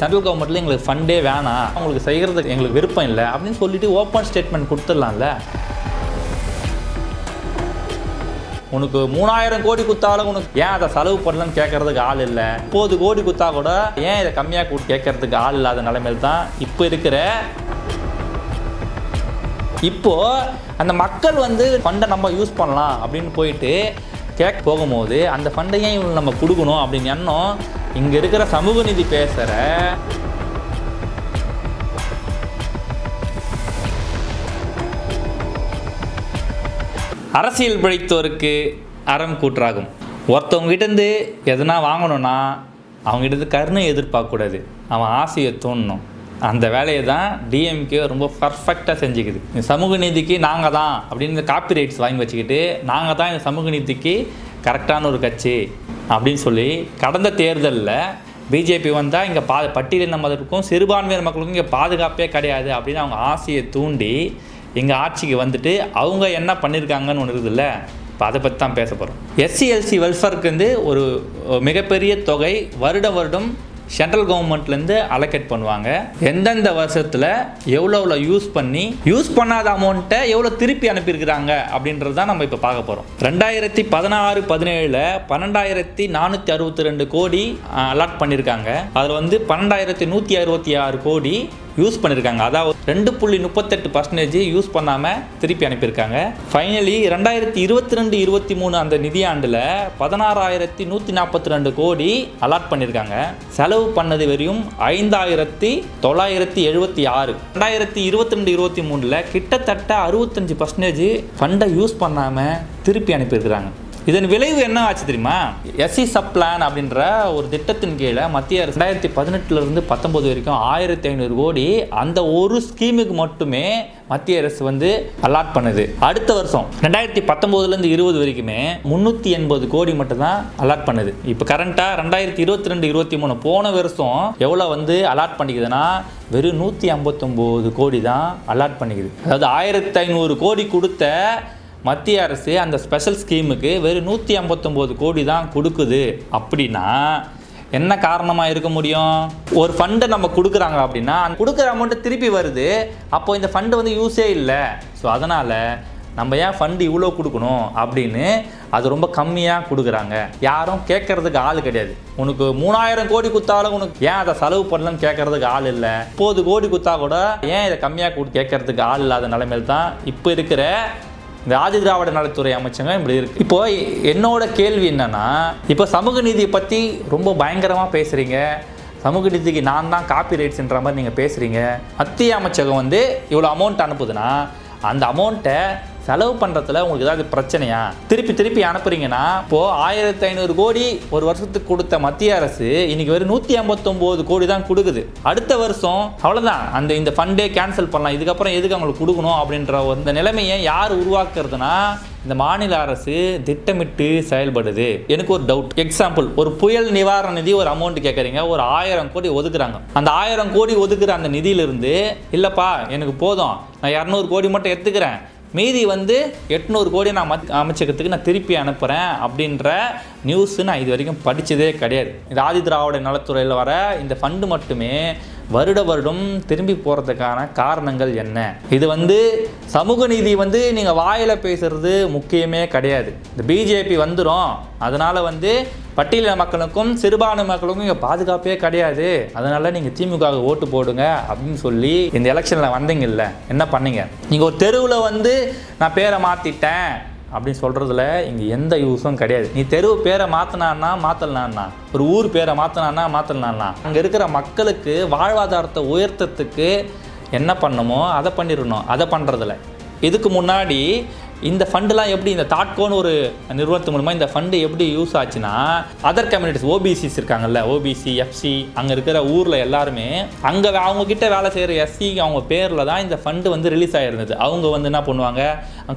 Central கவர்மெண்ட்ல எங்களுக்கு ஃபண்டே வேணாம். அவங்களுக்கு செய்கிறதுக்கு எங்களுக்கு விருப்பம் இல்லை. அப்படின்னு சொல்லிட்டு ஓப்பன் ஸ்டேட்மெண்ட் கொடுத்துடலாம்ல. உனக்கு மூணாயிரம் கோடி குத்தாலும் உனக்கு ஏன் அதை செலவு பண்ணலன்னு கேட்கறதுக்கு ஆள் இல்லை. முப்பது கோடி குத்தா கூட ஏன் இதை கம்மியாக கூட்டு கேட்கறதுக்கு ஆள் இல்லாத நிலைமையில் தான் இப்போ இருக்கிற இப்போ அந்த மக்கள் வந்து ஃபண்டை நம்ம யூஸ் பண்ணலாம் அப்படின்னு போயிட்டு கேட்க போகும்போது அந்த ஃபண்டை ஏன் இவங்களுக்கு நம்ம கொடுக்கணும் அப்படின்னு எண்ணம் இங்கே இருக்கிற சமூக நிதி பேசுகிற அரசியல் பிழைத்தோருக்கு அறம் கூற்றாகும். ஒருத்தவங்ககிட்டேருந்து எதனா வாங்கணும்னா அவங்ககிட்ட கருணை எதிர்பார்க்கக்கூடாது அவன் ஆசையை தோணணும் அந்த வேலையை தான் டிஎம்கே ரொம்ப பர்ஃபெக்டாக செஞ்சுக்குது. இந்த சமூக நீதிக்கு நாங்கள் தான் அப்படின்னு காப்பி ரைட்ஸ் வாங்கி வச்சுக்கிட்டு நாங்கள் தான் இந்த சமூக நீதிக்கு கரெக்டான ஒரு கட்சி அப்படின்னு சொல்லி கடந்த தேர்தலில் பிஜேபி வந்தால் இங்கே பா பட்டியலின மதத்துக்கும் சிறுபான்மையினர் மக்களுக்கும் இங்கே பாதுகாப்பே கிடையாது அப்படின்னு அவங்க ஆசையை தூண்டி எங்கள் ஆட்சிக்கு வந்துட்டு அவங்க என்ன பண்ணியிருக்காங்கன்னு ஒன்று இருக்குதுல்ல இப்போ அதை பற்றி தான் பேச போகிறோம் எஸ்சிஎல்சி வெல்ஃபேருக்கு வந்து ஒரு மிகப்பெரிய தொகை வருடம் வருடம் சென்ட்ரல் கவர்மெண்ட்லேருந்து அலோகேட் பண்ணுவாங்க. எந்தெந்த வருஷத்தில் எவ்வளோ எவ்வளோ யூஸ் பண்ணி யூஸ் பண்ணாத அமௌண்ட்டை எவ்வளோ திருப்பி அனுப்பியிருக்கிறாங்க அப்படின்றது தான் நம்ம இப்போ பார்க்க போகிறோம் ரெண்டாயிரத்தி பதினாறு பதினேழில் பன்னெண்டாயிரத்தி நானூற்றி அறுபத்தி ரெண்டு கோடி அலாட் பண்ணியிருக்காங்க. அதில் வந்து பன்னெண்டாயிரத்தி நூற்றி அறுபத்தி ஆறு கோடி யூஸ் பண்ணியிருக்காங்க அதாவது ரெண்டு புள்ளி முப்பத்தெட்டு பர்சன்டேஜ் யூஸ் பண்ணாமல் திருப்பி அனுப்பியிருக்காங்க. ஃபைனலி ரெண்டாயிரத்தி இருபத்தி ரெண்டு இருபத்தி மூணு அந்த நிதியாண்டில் பதினாறாயிரத்தி நூற்றி நாற்பத்தி ரெண்டு கோடி அலாட் பண்ணியிருக்காங்க செலவு பண்ணது வரையும் ஐந்தாயிரத்தி தொள்ளாயிரத்தி எழுபத்தி ஆறு. ரெண்டாயிரத்தி இருபத்தி ரெண்டு இருபத்தி மூணில் கிட்டத்தட்ட அறுபத்தஞ்சு பர்சன்டேஜ் ஃபண்டை யூஸ் பண்ணாமல் திருப்பி அனுப்பியிருக்கிறாங்க. இதன் விளைவு என்ன ஆச்சு தெரியுமா? எஸ்சி சப் பிளான் அப்படின்ற ஒரு திட்டத்தின் கீழே மத்திய அரசு ரெண்டாயிரத்தி பதினெட்டுல இருந்து பத்தொன்பது வரைக்கும் ஆயிரத்தி ஐநூறு கோடி அந்த ஒரு ஸ்கீமுக்கு மட்டுமே மத்திய அரசு வந்து அலாட் பண்ணுது. அடுத்த வருஷம் ரெண்டாயிரத்தி பத்தொம்போதுலேருந்து இருபது வரைக்குமே முந்நூற்றி எண்பது கோடி மட்டும்தான் அலாட் பண்ணுது. இப்போ கரண்ட்டாக ரெண்டாயிரத்தி இருபத்தி ரெண்டு இருபத்தி மூணு போன வருஷம் எவ்வளோ வந்து அலாட் பண்ணிக்குதுன்னா வெறும் நூற்றி ஐம்பத்தொம்போது கோடி தான் அலாட் பண்ணிக்குது. அதாவது ஆயிரத்தி ஐநூறு கோடி கொடுத்த மத்திய அரசு அந்த ஸ்பெஷல் ஸ்கீமுக்கு வெறும் நூற்றி ஐம்பத்தொம்போது கோடி தான் கொடுக்குது. அப்படின்னா என்ன காரணமாக இருக்க முடியும்? ஒரு ஃபண்டை நம்ம கொடுக்குறாங்க அப்படின்னா அந்த கொடுக்குற அமௌண்ட்டு திருப்பி வருது. அப்போ இந்த ஃபண்டு வந்து யூஸே இல்லை. ஸோ அதனால் நம்ம ஏன் ஃபண்டு இவ்வளோ கொடுக்கணும் அப்படின்னு அது ரொம்ப கம்மியாக கொடுக்குறாங்க. யாரும் கேட்கறதுக்கு ஆள் கிடையாது. உனக்கு மூணாயிரம் கோடி குத்தாலும் உனக்கு ஏன் அதை செலவு பண்ணலன்னு கேட்கறதுக்கு ஆள் இல்லை. முப்பது கோடி குத்தா கூட ஏன் இதை கம்மியாக கொடு கேட்கறதுக்கு ஆள் இல்லாத நிலைமையில் தான் இப்போ இருக்கிற இந்த ஆதி திராவிட நலத்துறை அமைச்சங்க இப்படி இருக்கு. இப்போ என்னோட கேள்வி என்னன்னா இப்போ சமூக நீதியை பற்றி ரொம்ப பயங்கரமாக பேசுறீங்க. சமூக நீதிக்கு நான் தான் காப்பி ரைட்ஸ்ன்ற மாதிரி நீங்கள் பேசுகிறீங்க மத்திய அமைச்சகம் வந்து இவ்வளோ அமௌண்ட் அனுப்புதுன்னா அந்த அமௌண்ட்டை செலவு பண்ணுறதுல உங்களுக்கு ஏதாவது பிரச்சனையா? திருப்பி திருப்பி அனுப்புறீங்கன்னா இப்போது ஆயிரத்தி ஐநூறு கோடி ஒரு வருஷத்துக்கு கொடுத்த மத்திய அரசு இன்னைக்கு வெறும் நூற்றி ஐம்பத்தொம்போது கோடி தான் கொடுக்குது. அடுத்த வருஷம் அவ்வளோதான் அந்த இந்த ஃபண்டே கேன்சல் பண்ணலாம். இதுக்கப்புறம் எதுக்கு அவங்களுக்கு கொடுக்கணும் அப்படின்ற அந்த நிலைமையை யார் உருவாக்குறதுனா இந்த மாநில அரசு திட்டமிட்டு செயல்படுது. எனக்கு ஒரு டவுட் எக்ஸாம்பிள் ஒரு புயல் நிவாரண நிதி ஒரு அமௌண்ட் கேட்குறீங்க ஒரு ஆயிரம் கோடி ஒதுக்குறாங்க. அந்த ஆயிரம் கோடி ஒதுக்குற அந்த நிதியிலிருந்து இல்லைப்பா எனக்கு போதும். நான் இரநூறு கோடி மட்டும் எடுத்துக்கிறேன். மீதி வந்து எட்நூறு கோடி நான் மத் அமைச்சகத்துக்கு நான் திருப்பி அனுப்புகிறேன் அப்படின்ற நியூஸு நான் இது வரைக்கும் படித்ததே கிடையாது. இந்த ஆதி திராவிட நலத்துறையில் வர இந்த ஃபண்டு மட்டுமே வருட வருடம் திரும்பி போகிறதுக்கான காரணங்கள் என்ன? இது வந்து சமூக நீதி வந்து நீங்கள் வாயில் பேசுறது முக்கியமே கிடையாது. இந்த பிஜேபி வந்துடும் அதனால் வந்து பட்டியல மக்களுக்கும் சிறுபான்மை மக்களுக்கும் இங்கே பாதுகாப்பே கிடையாது. அதனால் நீங்கள் திமுக ஓட்டு போடுங்க அப்படின்னு சொல்லி இந்த எலெக்ஷனில் வந்தீங்கல்ல என்ன பண்ணீங்க? நீங்கள் ஒரு தெருவில் வந்து நான் பேரை மாற்றிட்டேன் அப்படின்னு சொல்கிறதுல இங்கே எந்த யூஸும் கிடையாது. நீ தெருவு பேரை மாற்றினான்னா மாற்றலான்னா ஒரு ஊர் பேரை மாற்றினான்னா மாற்றலான்னா அங்கே இருக்கிற மக்களுக்கு வாழ்வாதாரத்தை உயர்த்தத்துக்கு என்ன பண்ணணுமோ அதை பண்ணிடணும். அதை பண்ணுறதில்ல இதுக்கு முன்னாடி இந்த ஃபண்டுலாம் எப்படி இந்த தாட்கோன்னு ஒரு நிறுவனத்து மூலமாக இந்த ஃபண்டு எப்படி யூஸ் ஆச்சுன்னா அதர் கம்யூனிட்டிஸ் ஓபிசிஸ் இருக்காங்கல்ல ஓபிசி எஃப்சி அங்கே இருக்கிற ஊரில் எல்லாருமே அங்கே அவங்கக்கிட்ட வேலை செய்கிற எஸ்சி அவங்க பேரில் தான் இந்த ஃபண்டு வந்து ரிலீஸ் ஆகிருந்தது அவங்க வந்து என்ன பண்ணுவாங்க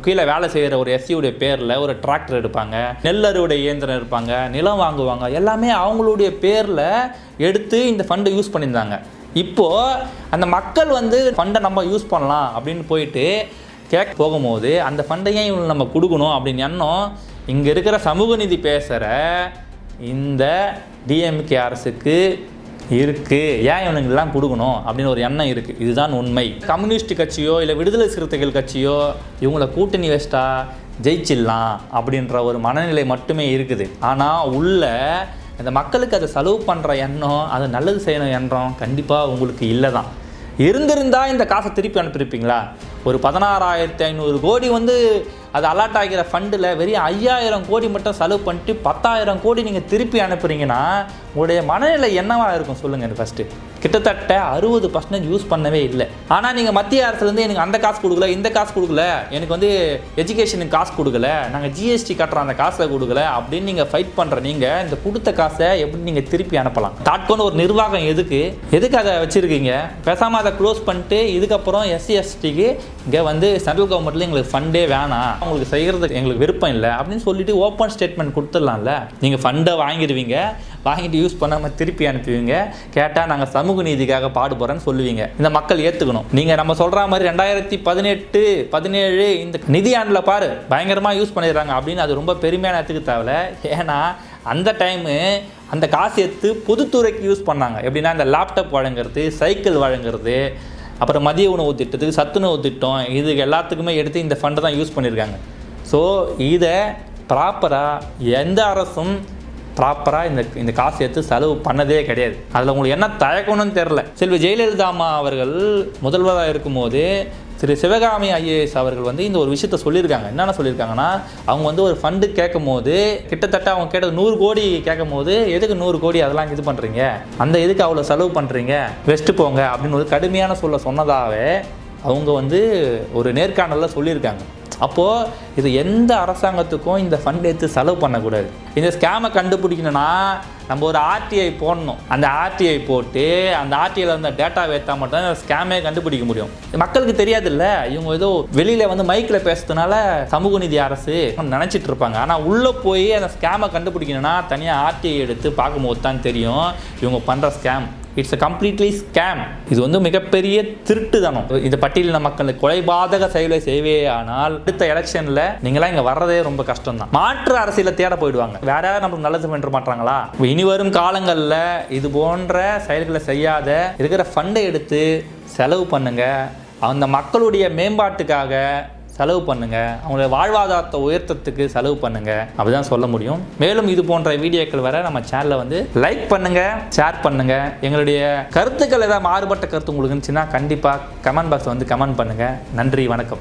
கீழே வேலை செய்கிற ஒரு எஸ்சியுடைய பேரில் ஒரு டிராக்டர் எடுப்பாங்க நெல் அறுவடை இயந்திரம் இருப்பாங்க நிலம் வாங்குவாங்க எல்லாமே அவங்களுடைய பேரில் எடுத்து இந்த ஃபண்டை யூஸ் பண்ணியிருந்தாங்க. இப்போது அந்த மக்கள் வந்து ஃபண்டை நம்ம யூஸ் பண்ணலாம் அப்படின்னு போயிட்டு கேட்க போகும்போது அந்த ஃபண்டையும் இவங்களுக்கு நம்ம கொடுக்கணும் அப்படின்னு எண்ணம் இங்கே இருக்கிற சமூக நிதி பேசுகிற இந்த டிஎம்கே அரசுக்கு இருக்குது ஏன் இவனுங்கெல்லாம் கொடுக்கணும் அப்படின்னு ஒரு எண்ணம் இருக்குது இதுதான் உண்மை. கம்யூனிஸ்ட் கட்சியோ இல்லை விடுதலை சிறுத்தைகள் கட்சியோ இவங்கள கூட்டணி வச்சிட்டா ஜெயிச்சிடலாம் அப்படின்ற ஒரு மனநிலை மட்டுமே இருக்குது. ஆனால் உள்ள இந்த மக்களுக்கு அதை செலவு பண்ணுற எண்ணம் அது நல்லது செய்யணும் எண்ணம் கண்டிப்பாக உங்களுக்கு இல்லை தான் இருந்திருந்தா இந்த காசை திருப்பி அனுப்பியிருப்பீங்களா? ஒரு பதினாறாயிரத்தி ஐநூறு கோடி வந்து அது அலாட் ஆகிற ஃபண்டில் வெறும் ஐயாயிரம் கோடி மட்டும் செலவு பண்ணிட்டு பத்தாயிரம் கோடி நீங்கள் திருப்பி அனுப்புகிறீங்கன்னா உங்களுடைய மனநிலை என்னவா இருக்கும் சொல்லுங்கள் ஃபஸ்ட்டு கிட்டத்தட்ட அறுபது பர்சன்டேஜ் யூஸ் பண்ணவே இல்லை. ஆனால் நீங்கள் மத்திய அரசுலேருந்து எனக்கு அந்த காசு கொடுக்கல இந்த காசு கொடுக்கல எனக்கு வந்து எஜுகேஷனுக்கு காசு கொடுக்கல நாங்கள் ஜிஎஸ்டி கட்டுற அந்த காசை கொடுக்கல அப்படின்னு நீங்கள் ஃபைட் பண்ணுற நீங்கள் இந்த கொடுத்த காசை எப்படி நீங்கள் திருப்பி அனுப்பலாம்? தாட்கோன்னு ஒரு நிர்வாகம் எதுக்கு? எதுக்கு அதை வச்சுருக்கீங்க? பேசாமல் அதை க்ளோஸ் பண்ணிட்டு இதுக்கப்புறம் எஸ்சி எஸ்டிக்கு இங்கே வந்து சென்ட்ரல் கவர்மெண்ட்ல எங்களுக்கு ஃபண்டே வேணாம். உங்களுக்கு செய்கிறதுக்கு எங்களுக்கு விருப்பம் இல்லை. அப்படின்னு சொல்லிட்டு ஓப்பன் ஸ்டேட்மெண்ட் கொடுத்துடலாம்ல. நீங்கள் ஃபண்டை வாங்கிடுவீங்க. வாங்கிட்டு யூஸ் பண்ணாமல் திருப்பி அனுப்புவீங்க. கேட்டால் நாங்கள் சமூக நீதிக்காக பாடுபடுறேன்னு சொல்லுவீங்க. இந்த மக்கள் ஏற்றுக்கணும் நீங்கள் நம்ம சொல்கிற மாதிரி ரெண்டாயிரத்தி பதினெட்டு பதினேழு இந்த நிதியாண்டில் பாரு பயங்கரமாக யூஸ் பண்ணிடுறாங்க. அப்படின்னு அது ரொம்ப பெருமையான இடத்துக்கு தேவையில்ல. ஏன்னா அந்த டைமு அந்த காசு எடுத்து பொதுத்துறைக்கு யூஸ் பண்ணாங்க. எப்படின்னா இந்த லேப்டாப் வழங்குறது சைக்கிள் வழங்குறது அப்புறம் மதிய உணவு திட்டத்துக்கு சத்துணவு திட்டம் இதுக்கு எல்லாத்துக்குமே எடுத்து இந்த ஃபண்டை தான் யூஸ் பண்ணியிருக்காங்க ஸோ இதை ப்ராப்பராக எந்த அரசும் ப்ராப்பராக இந்த இந்த காசு எடுத்து செலவு பண்ணதே கிடையாது. அதில் உங்களுக்கு என்ன தயக்கணும்னு தெரில செல்வி ஜெயலலிதா அம்மா அவர்கள் முதல்வராக இருக்கும்போது திரு சிவகாமி ஐஏஎஸ் அவர்கள் வந்து இந்த ஒரு விஷயத்த சொல்லியிருக்காங்க. என்னென்ன சொல்லியிருக்காங்கன்னா அவங்க வந்து ஒரு ஃபண்டு கேட்கும் போது கிட்டத்தட்ட அவங்க கேட்டது நூறு கோடி கேட்கும் போது எதுக்கு நூறு கோடி அதெல்லாம் இது பண்ணுறீங்க அந்த இதுக்கு அவ்வளோ செலவு பண்ணுறீங்க வெஸ்ட்டு போங்க அப்படின்னு ஒரு கடுமையான சொல்ல சொன்னதாகவே அவங்க வந்து ஒரு நேர்காணலில் சொல்லியிருக்காங்க. அப்போது இது எந்த அரசாங்கத்துக்கும் இந்த ஃபண்ட் எடுத்து செலவு பண்ணக்கூடாது. இந்த ஸ்கேமை கண்டுபிடிக்கணும்னா நம்ம ஒரு ஆர்டிஐ போடணும். அந்த ஆர்டிஐ போட்டு அந்த ஆர்டிஐயில் இருந்த டேட்டா வைத்தால் மட்டும் தான் ஸ்கேமே கண்டுபிடிக்க முடியும். மக்களுக்கு தெரியாதுல்ல இவங்க ஏதோ வெளியில் வந்து மைக்கில் பேசுறதுனால சமூக நீதி அரசு நினச்சிட்டு இருப்பாங்க. ஆனால் உள்ளே போய் அந்த ஸ்கேமை கண்டுபிடிக்கணும்னா தனியாக ஆர்டிஐ எடுத்து பார்க்கும்போது தான் தெரியும் இவங்க பண்ணுற scam it's a completely scam இது வந்து மிகப்பெரிய திருட்டுதனம் இந்த பட்டியலின மக்கள் கொலைபாதக செயலை செய்வே ஆனால் அடுத்த எலெக்ஷனில் நீங்களாம் இங்கே வர்றதே ரொம்ப கஷ்டம் தான் மாற்று அரசியலை தேட போயிடுவாங்க. வேற யாரும் நம்மளுக்கு நல்லது பண்ண மாட்டாங்களா இனி வரும் காலங்களில் இது போன்ற செயல்களை செய்யாத இருக்கிற ஃபண்டை எடுத்து செலவு பண்ணுங்க. அந்த மக்களுடைய மேம்பாட்டுக்காக செலவு பண்ணுங்கள் அவங்களுடைய வாழ்வாதாரத்தை உயர்த்தத்துக்கு செலவு பண்ணுங்கள் அப்படிதான் சொல்ல முடியும். மேலும் இது போன்ற வீடியோக்கள் வர நம்ம சேனலை வந்து லைக் பண்ணுங்கள் ஷேர் பண்ணுங்கள் எங்களுடைய கருத்துக்கள் ஏதாவது மாறுபட்ட கருத்து உங்களுக்கு இருந்துச்சுன்னா கண்டிப்பாக கமெண்ட் பாக்ஸ் வந்து கமெண்ட் பண்ணுங்கள் நன்றி வணக்கம்.